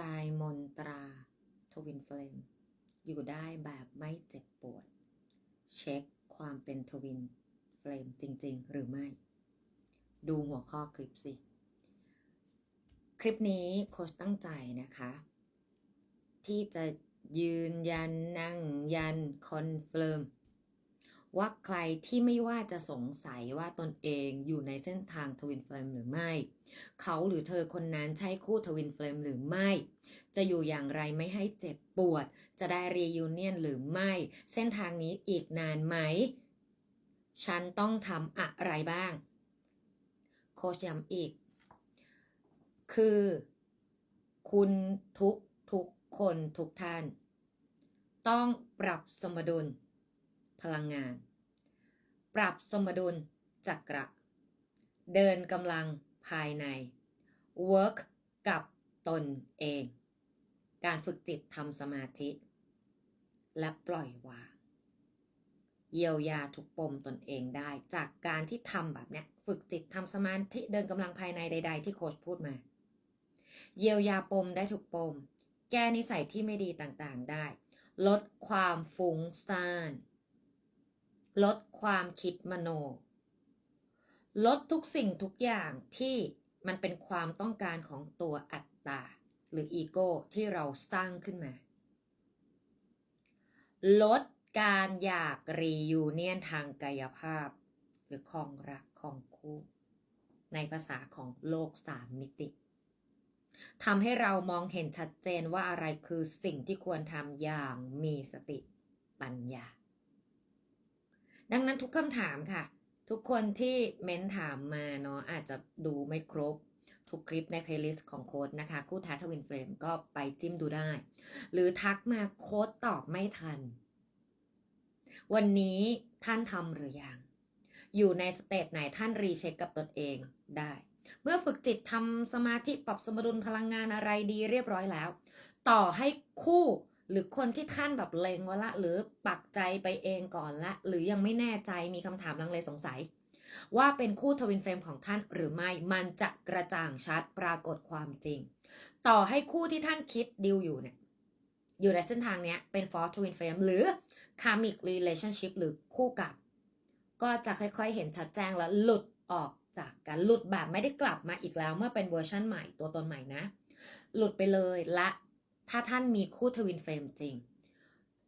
ลายมนตราทวินเฟลมอยู่ได้แบบไม่เจ็บปวด เช็คความเป็นทวินเฟลมจริง ๆ หรือไม่ ดูหัวข้อคลิปสิ คลิปนี้โค้ชตั้งใจนะคะ ที่จะยืนยันนั่งยันคอนเฟิร์ม ว่าใครที่ไม่ว่าจะสงสัยว่าตนเองอยู่ในเส้นทางทวินเฟลมหรือไม่ เขาหรือเธอคนนั้นใช่คู่ทวินเฟลมหรือไม่ จะอยู่อย่างไรไม่ให้เจ็บปวด จะได้รียูเนียนหรือไม่ เส้นทางนี้อีกนานไหม ฉันต้องทำอะไรบ้าง โคชย้ำอีก คือ คุณทุกทุกคนทุกท่าน ต้องปรับสมดุลพลังงาน ปรับสมดุลจักระ เดินกำลังภายใน work กับตนเอง การฝึกจิตทำสมาธิ และปล่อยวาง เยียวยาทุกปมตนเองได้จากการที่ทำแบบเนี้ย ฝึกจิตทำสมาธิเดินกำลังภายในใด ๆ ที่โค้ชพูดมา เยียวยาปมได้ทุกปม แก้นิสัยที่ไม่ดีต่างๆได้ ลดความฟุ้งซ่าน ลดความคิดมโน ลดทุกสิ่งทุกอย่างที่มันเป็นความต้องการของตัวอัตตา หรืออีโก้ที่เราสร้างขึ้นมา ลดการอยากรียูเนียนทางกายภาพ หรือคองรักคองคู่ ในภาษาของโลกสามมิติทำให้เรามองเห็นชัดเจนว่าอะไรคือสิ่งที่ควรทำอย่างมีสติปัญญา ดังนั้นทุกคำถามค่ะ ทุกคนที่เม้นถามมาเนาะอาจจะดูไม่ครบทุกคลิปในเพลย์ลิสต์ของโค้ดนะคะ คู่ท้าทวินเฟรมก็ไปจิ้มดูได้ หรือทักมาโค้ดตอบไม่ทัน วันนี้ท่านทำหรือยัง อยู่ในสเตจไหนท่านรีเช็คกับตนเองได้ เมื่อฝึกจิตทำสมาธิปรับสมดุลพลังงานอะไรดีเรียบร้อยแล้ว ต่อให้คู่ หรือคนที่ท่านแบบเลงไว้ละ หรือปักใจไปเองก่อนละ หรือยังไม่แน่ใจมีคำถามลังเลสงสัย ว่าเป็นคู่ทวินเฟรมของท่านหรือไม่มันจะกระจ่างชัดปรากฏความจริง ต่อให้คู่ที่ท่านคิดดิวอยู่เนี่ยอยู่ในเส้นทางเนี้ยเป็น Fourth Twin Flame หรือ Karmic Relationship หรือคู่กับ ก็จะค่อยๆเห็นชัดแจ้งแล้วหลุดออกจากกันหลุดแบบไม่ได้กลับมาอีกแล้ว เมื่อเป็นเวอร์ชั่นใหม่ตัวตนใหม่นะ หลุดไปเลยและ ถ้าท่านมีคู่ทวินเฟรมจริง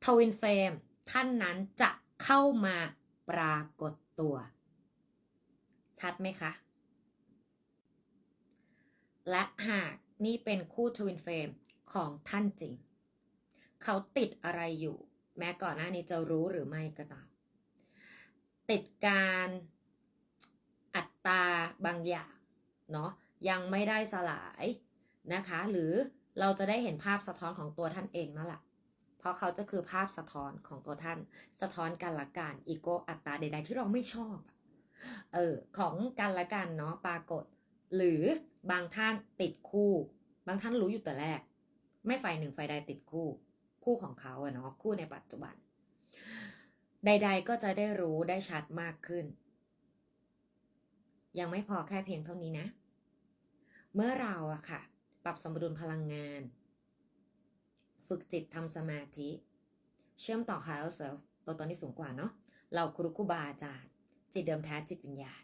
ทวินเฟรมท่านนั้นจะเข้ามาปรากฏตัว ชัดไหมคะ และหากนี่เป็นคู่ทวินเฟรมของท่านจริง เขาติดอะไรอยู่ แม้ก่อนหน้านี้จะรู้หรือไม่ก็ตาม ติดการอัตราบางอย่างเนาะยังไม่ได้สลายนะคะ หรือ เราจะได้เห็นภาพสะท้อนของตัวท่านเองนั่นแหละเพราะเขาจะคือภาพสะท้อนของตัวท่าน สะท้อนกันละกันอีโก้อัตตาใด ๆ ที่เราไม่ชอบเออของกันละกันเนาะปรากฏ หรือบางท่านติดคู่ บางท่านรู้อยู่แต่แรก ไม่ฝ่ายหนึ่งฝ่ายใดติดคู่ คู่ของเขาอะเนาะคู่ในปัจจุบัน ใด ๆ ก็จะได้รู้ได้ชัดมากขึ้น ยังไม่พอแค่เพียงเท่านี้นะ เมื่อเราอะค่ะ ปรับสมดุลพลังงาน ฝึกจิตทำสมาธิ เชื่อมต่อ higher self ตัวตนที่สูงกว่าเนาะเราครูครูบาอาจารย์จิตเดิมแท้จิตวิญญาณ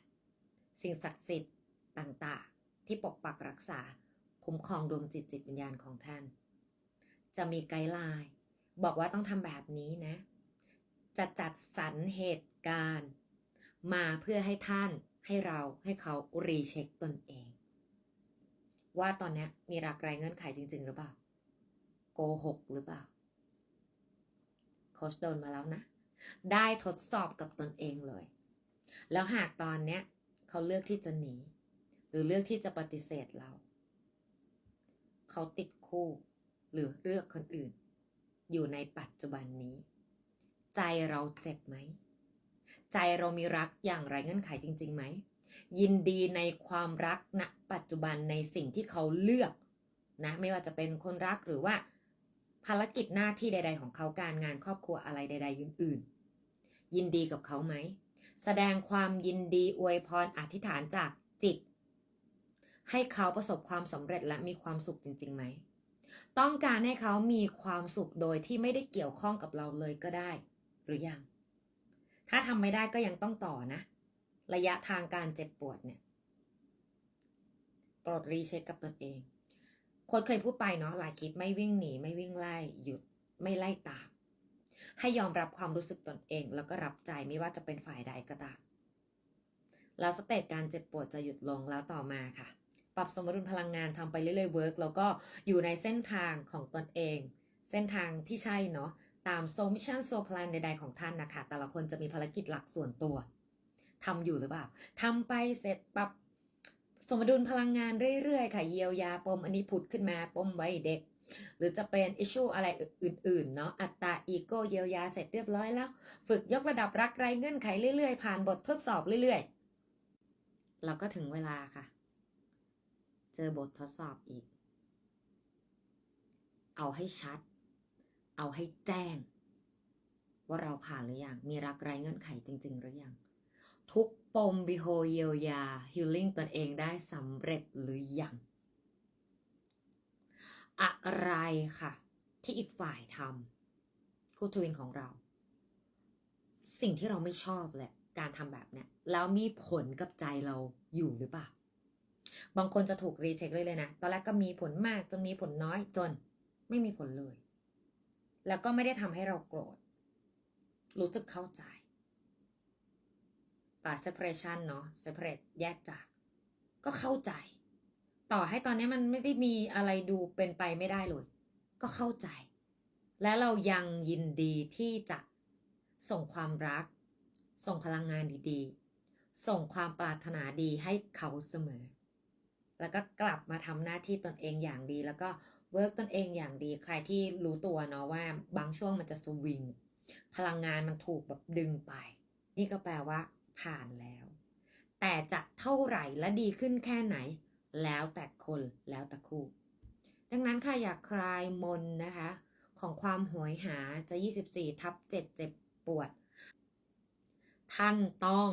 สิ่งศักดิ์สิทธิ์ต่างๆ ที่ปกปักรักษาคุ้มครองดวงจิตจิตวิญญาณของท่าน จะมีไกด์ไลน์บอกว่าต้องทำแบบนี้นะ จะจัดสรรเหตุการณ์ มาเพื่อให้ท่านให้เราให้เขารีเช็คตนเอง ว่าตอนนี้มีรักไรเงื่อนไขจริง ๆ หรือเปล่า โกหกหรือเปล่าโคชโดนมาแล้วนะ ได้ทดสอบกับตนเองเลย แล้วหากตอนเนี้ยเขาเลือกที่จะหนี หรือเลือกที่จะปฏิเสธเรา เขาติดคู่หรือเลือกคนอื่น อยู่ในปัจจุบันนี้ ใจเราเจ็บไหม ใจเรามีรักอย่างไรเงื่อนไขจริงๆไหม ยินดีในความรักณปัจจุบันในสิ่งที่เขาเลือกนะไม่ว่าจะเป็นคนรักหรือว่า ภารกิจหน้าที่ใด ๆ ของเขาการงานครอบครัวอะไรใด ๆ อื่น ๆ ยินดีกับเขาไหม แสดงความยินดีอวยพรอธิษฐานจากจิต ให้เขาประสบความสำเร็จและมีความสุขจริงๆไหมต้องการให้เขามีความสุขโดยที่ไม่ได้เกี่ยวข้องกับเราเลยก็ได้ หรือยัง ถ้าทำไม่ได้ก็ยังต้องต่อนะ ระยะทางการเจ็บปวดเนี่ยโปรดรีเช็คกับตนเองคนเคยพูดไปเนาะหลายคิดไม่วิ่งหนีไม่วิ่งไล่หยุดไม่ไล่ตาม ให้ยอมรับความรู้สึกตนเอง แล้วก็รับใจไม่ว่าจะเป็นฝ่ายใดก็ตามแล้วสเตจการเจ็บปวดจะหยุดลงแล้วต่อมาค่ะ ปรับสมดุลพลังงานทำไปเรื่อยๆเวิร์กแล้วก็อยู่ในเส้นทางของตนเอง เส้นทางที่ใช่เนาะตามโซมิชันโซพลนใดๆของท่านนะคะ แต่ละคนจะมีภารกิจหลักส่วนตัว ทำอยู่หรือเปล่าทำไปเสร็จปรับสมดุลพลังงานเรื่อยๆ ค่ะ เยียวยาปมอันนี้ผุดขึ้นมาปมไว้เด็ก หรือจะเป็นอิชชูอะไรอื่นๆ เนาะอัตตาอีโก้เยียวยาเสร็จเรียบร้อยแล้ว ฝึกยกระดับรักไรเงื่อนไขเรื่อยๆ ผ่านบททดสอบเรื่อยๆ เราก็ถึงเวลาค่ะ เจอบททดสอบอีก เอาให้ชัด เอาให้แจ้ง ว่าเราผ่านหรือยังมีรักไรเงื่อนไขจริง ๆ หรือยัง ทุกปมบิโฮเยียวยาฮิลลิ่งตนเองได้สำเร็จหรือยัง อะไรค่ะ ที่อีกฝ่ายทำคู่ทวินของเรา สิ่งที่เราไม่ชอบแหละ การทำแบบเนี้ยแล้วมีผลกับใจเราอยู่หรือเปล่า บางคนจะถูกรีเช็คเลยเลยนะ ตอนแรกก็มีผลมากจนมีผลน้อยจนไม่มีผลเลย แล้วก็ไม่ได้ทำให้เราโกรธ รู้สึกเข้าใจ แต่ separation เนาะ separate แยกจาก ก็เข้าใจ ต่อให้ตอนนี้มันไม่ได้มีอะไรดูเป็นไปไม่ได้เลย ก็เข้าใจ และเรายังยินดีที่จะส่งความรัก ส่งพลังงานดีๆ ส่งความปรารถนาดีให้เขาเสมอ แล้วก็กลับมาทำหน้าที่ตนเองอย่างดี แล้วก็เวิร์กตนเองอย่างดี ใครที่รู้ตัวเนาะว่า บางช่วงมันจะสวิง พลังงานมันถูกแบบดึงไป นี่ก็แปลว่า ผ่านแล้ว แต่จะเท่าไหร่และดีขึ้นแค่ไหน แล้วแต่คนแล้วแต่คู่ ดังนั้นค่ะอยากคลายมนนะคะ ของความหวยหาจะ 24 ทับ7เจ็บปวด ท่านต้อง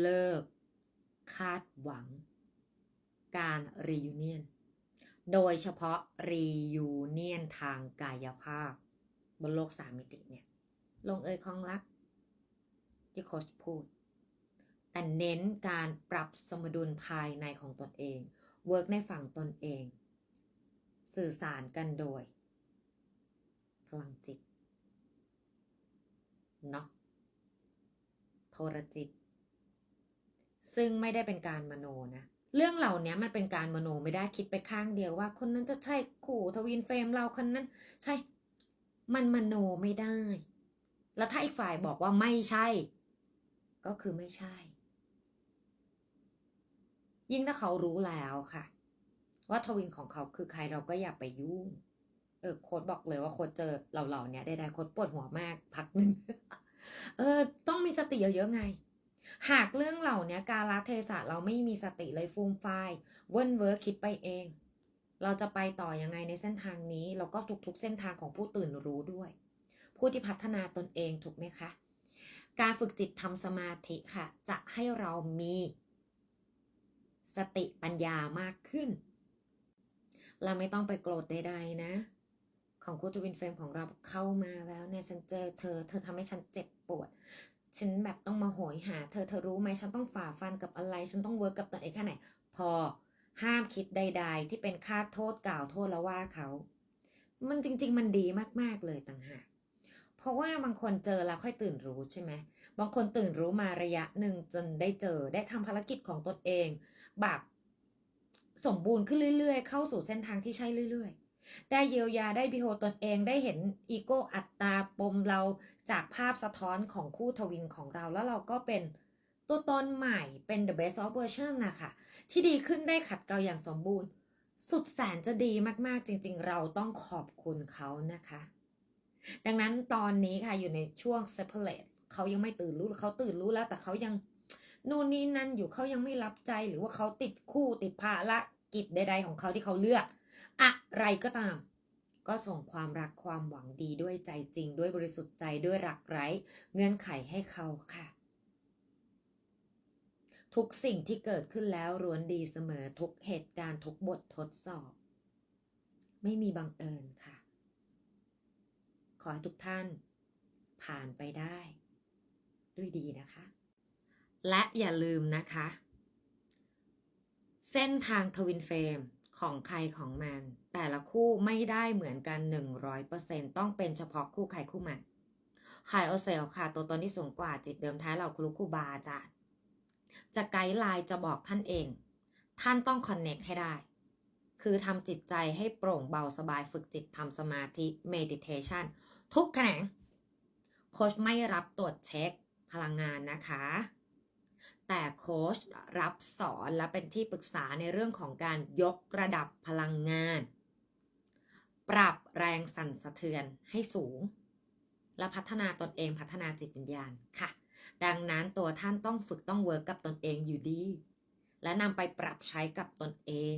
เลิก คาดหวัง การรียูเนียนโดยเฉพาะรียูเนียนทางกายภาพ บนโลกสามมิติเนี่ย ลงเอยคองรัก ที่โคชพูด แต่เน้นการปรับสมดุลภายในของตนเองเวิร์กในฝั่งตนเอง สื่อสารกันโดย พลังจิต เนาะโทรจิต ซึ่งไม่ได้เป็นการมโนนะเรื่องเหล่านี้มันเป็นการมโนไม่ได้คิดไปข้างเดียวว่า คนนั้นจะใช่ขู่ทวินเฟรมเราคนนั้น ใช่ มันมโนไม่ได้ แล้วถ้าอีกฝ่ายบอกว่าไม่ใช่ ก็คือไม่ใช่ ยิ่งถ้าเขารู้แล้วค่ะ ว่าทวินของเขาคือใครเราก็อย่าไปยุ่ง เออโค้ดบอกเลยว่าโค้ดเจอเหล่าๆเนี้ยใดๆโค้ดปวดหัวมากพักหนึ่งเออ ต้องมีสติเยอะๆไง หากเรื่องเหล่านี้การละเทศะเราไม่มีสติเลยฟูมไฟายเวิร์นเวิร์คิดไปเอง เราจะไปต่อยังไงในเส้นทางนี้ แล้วก็ทุกๆเส้นทางของผู้ตื่นรู้ด้วย ผู้ที่พัฒนาตนเองถูกไหมคะ การฝึกจิตทำสมาธิค่ะ จะให้เรามี สติปัญญามากขึ้น เราไม่ต้องไปโกรธใดๆนะ ของคูทวินเฟรมของเราเข้ามาแล้วเนี่ยฉันเจอเธอ เธอทำให้ฉันเจ็บปวดฉันแบบต้องมาโหยหา เธอเธอรู้ไหมฉันต้องฝ่าฟันกับอะไร ฉันต้องเวิร์กกับตัวเองแค่ไหน พอห้ามคิดใด ๆ ที่เป็นค่าโทษกล่าวโทษแล้วว่าเขา มันจริง ๆ มันดีมาก ๆ เลยต่างหาก ราะว่าบางคนเจอแล้วค่อยตื่นรู้ใช่ไหมบางคนตื่นรู้มาระยะหนึ่งจนได้เจอได้ทำภารกิจของตนเองแบบสมบูรณ์ขึ้นเรื่อย ๆ เข้าสู่เส้นทางที่ใช่เรื่อย ๆ ได้เยียวยาได้บิโฮตนเองได้เห็นอีโก้อัตตาปมเราจากภาพสะท้อนของคู่ทวินของเราแล้วเราก็เป็นตัวตนใหม่เป็น the best of version นะคะที่ดีขึ้นได้ขัดเกลาอย่างสมบูรณ์ สุดแสนจะดีมากๆจริง ๆ เราต้องขอบคุณเขานะคะ ดังนั้นตอนนี้ค่ะอยู่ในช่วง separate เขายังไม่ตื่นรู้เขาตื่นรู้แล้ว แต่เขายังนู่นนี่นั่นอยู่เขายังไม่รับใจหรือว่าเขาติดคู่ติดภาระกิจใด ๆ ของเขาที่เขาเลือก อะไรก็ตาม ก็ส่งความรักความหวังดีด้วยใจจริง ด้วยบริสุทธิ์ใจด้วยรักไร้ เงื่อนไขให้เขาค่ะ ทุกสิ่งที่เกิดขึ้นแล้วล้วนดีเสมอทุกเหตุการณ์ทุกบททดสอบ ไม่มีบังเอิญค่ะ อให้ทุกท่าน ผ่านไปได้ ด้วยดีนะคะ และอย่าลืมนะคะ เส้นทางทวินเฟรมของใครของมัน แต่ละคู่ไม่ได้เหมือนกัน 100%ต้องเป็นเฉพาะคู่ใครคู่มันไฮโอเซลค่ะ ตัวตนที่สูงกว่าจิตเดิมแท้เราครูครูบาอาจารย์จะไกด์ไลน์จะบอกท่านเอง ท่านต้องคอนเน็กให้ได้ คือทำจิตใจให้โปร่งเบาสบายฝึกจิตทำสมาธิเมดิเทชัน ทุกแขนงโค้ชไม่รับตรวจเช็คพลังงานนะคะ แต่โค้ชรับสอนและเป็นที่ปรึกษาในเรื่องของการยกระดับพลังงาน ปรับแรงสั่นสะเทือนให้สูง และพัฒนาตนเองพัฒนาจิตวิญญาณค่ะ ดังนั้นตัวท่านต้องฝึกต้องเวิร์กกับตนเองอยู่ดี และนำไปปรับใช้กับตนเอง